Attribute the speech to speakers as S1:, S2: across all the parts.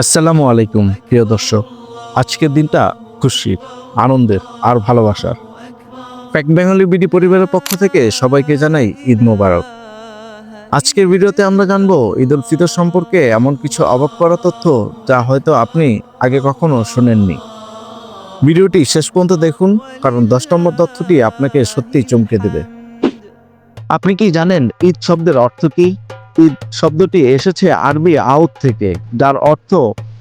S1: আসসালামু আলাইকুম, প্রিয় দর্শক। আজকের দিনটা খুশির আনন্দের আর ভালোবাসার। প্যাক বেঙ্গলি বিডি পরিবারের পক্ষ থেকে সবাইকে জানাই ঈদ মোবারক। আজকের ভিডিওতে আমরা জানব ঈদ উল ফিতর সম্পর্কে এমন কিছু অবাক করা তথ্য যা হয়তো আপনি আগে কখনো শোনেননি। ভিডিওটি শেষ পর্যন্ত দেখুন, কারণ দশ নম্বর তথ্যটি আপনাকে সত্যিই চমকে দেবে। আপনি কি জানেন ঈদ শব্দের অর্থ কি? ঈদ শব্দটি এসেছে আরবি আউট থেকে, যার অর্থ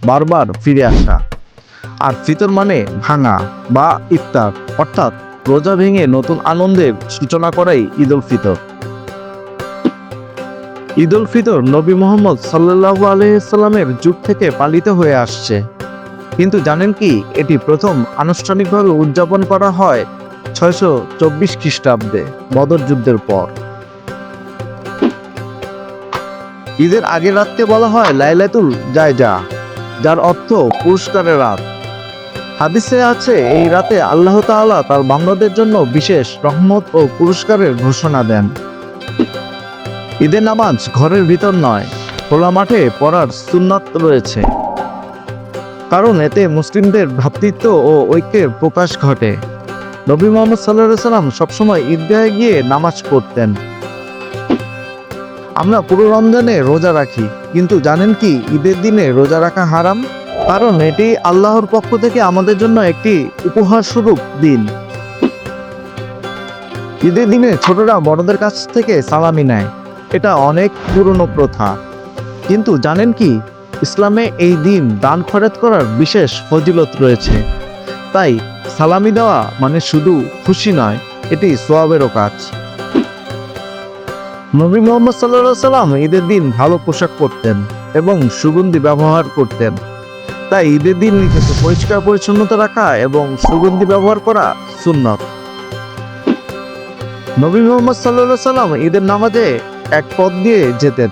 S1: বারবার ফিরে আসা। আর ফিতর মানে ভাঙা বা ইফতার, অর্থাৎ রোজা ভেঙে নতুন আনন্দের সূচনা করাই ঈদ উল ফিতর। ঈদ উল ফিতর নবী মোহাম্মদ সাল্লাহ আলহিসাল্লামের যুগ থেকে পালিত হয়ে আসছে। কিন্তু জানেন কি, এটি প্রথম আনুষ্ঠানিকভাবে উদযাপন করা হয় ছয়শো চব্বিশ খ্রিস্টাব্দে, বদর যুদ্ধের পর। ঈদের আগের রাতকে বলা হয় লাইলাতুল জায়জা, যার অর্থ পুরস্কারের রাত। হাদিসে আছে, এই রাতে আল্লাহ তাআলা তার বান্দাদের জন্য বিশেষ রহমত ও পুরস্কারের ঘোষণা দেন। ঈদের নামাজ ঘরের ভিতর নয়, খোলা মাঠে পড়ার সুন্নাত রয়েছে। কারণ এতে মুসলিমদের ভ্রাতৃত্ব ও ঐক্যের প্রকাশ ঘটে। নবী মোহাম্মদ সাল্লাহ সাল্লাম সবসময় ঈদগাহে গিয়ে নামাজ পড়তেন। আমরা পুরো রমজানে রোজা রাখি, কিন্তু জানেন কি ঈদের দিনে রোজা রাখা হারাম? কারণ এটি আল্লাহর পক্ষ থেকে আমাদের জন্য একটি উপহার স্বরূপ দিন। ঈদের দিনে ছোটরা বড়দের কাছ থেকে সালামি নেয়, এটা অনেক পুরনো প্রথা। কিন্তু জানেন কি, ইসলামে এই দিন দান খরচ করার বিশেষ ফজিলত রয়েছে। তাই সালামি দেওয়া মানে শুধু খুশি নয়, এটি সোয়াবেরও কাজ। নবী মোহাম্মদ সাল্লাহ সাল্লাম ঈদের দিন ভালো পোশাক পরতেন এবং সুগন্ধি ব্যবহার করতেন। তাই ঈদের দিন নিজেকে পরিষ্কার পরিচ্ছন্নতা রাখা এবং সুগন্ধি ব্যবহার করা সুন্নত। নবী মোহাম্মদ সাল্লাহ সাল্লাম ঈদের নামাজে এক পথ দিয়ে যেতেন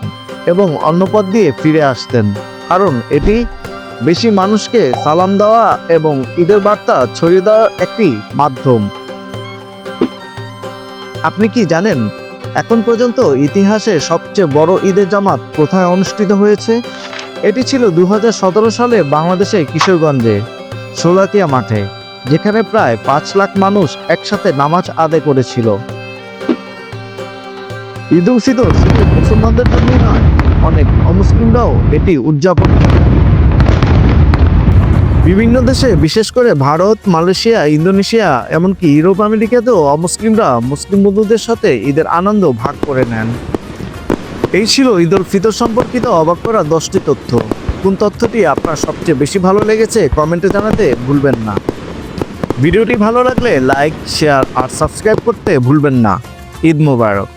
S1: এবং অন্য পথ দিয়ে ফিরে আসতেন। কারণ এটি বেশি মানুষকে সালাম দেওয়া এবং ঈদের বার্তা ছড়িয়ে দেওয়ার একটি মাধ্যম। আপনি কি জানেন এখন পর্যন্ত ইতিহাসে সবচেয়ে বড় ঈদের জামাত কোথায় অনুষ্ঠিত হয়েছে? এটি ছিল দু হাজার সতেরো সালে বাংলাদেশে কিশোরগঞ্জে সোলাকিয়া মাঠে, যেখানে প্রায় পাঁচ লাখ মানুষ একসাথে নামাজ আদায় করেছিল। ঈদ উল ফিতর শুধু মুসলমানদের জন্যই নয়, অনেক অমুসলিমরাও এটি উদযাপন করে বিভিন্ন দেশে, বিশেষ করে ভারত, মালয়েশিয়া, ইন্দোনেশিয়া, এমনকি ইউরোপ আমেরিকাতেও অমুসলিমরা মুসলিম বন্ধুদের সাথে ঈদের আনন্দ ভাগ করে নেন। এই ছিল ঈদ উল ফিতর সম্পর্কিত অবাক করা দশটি তথ্য। কোন তথ্যটি আপনার সবচেয়ে বেশি ভালো লেগেছে কমেন্টে জানাতে ভুলবেন না। ভিডিওটি ভালো লাগলে লাইক, শেয়ার আর সাবস্ক্রাইব করতে ভুলবেন না। ঈদ মোবারক।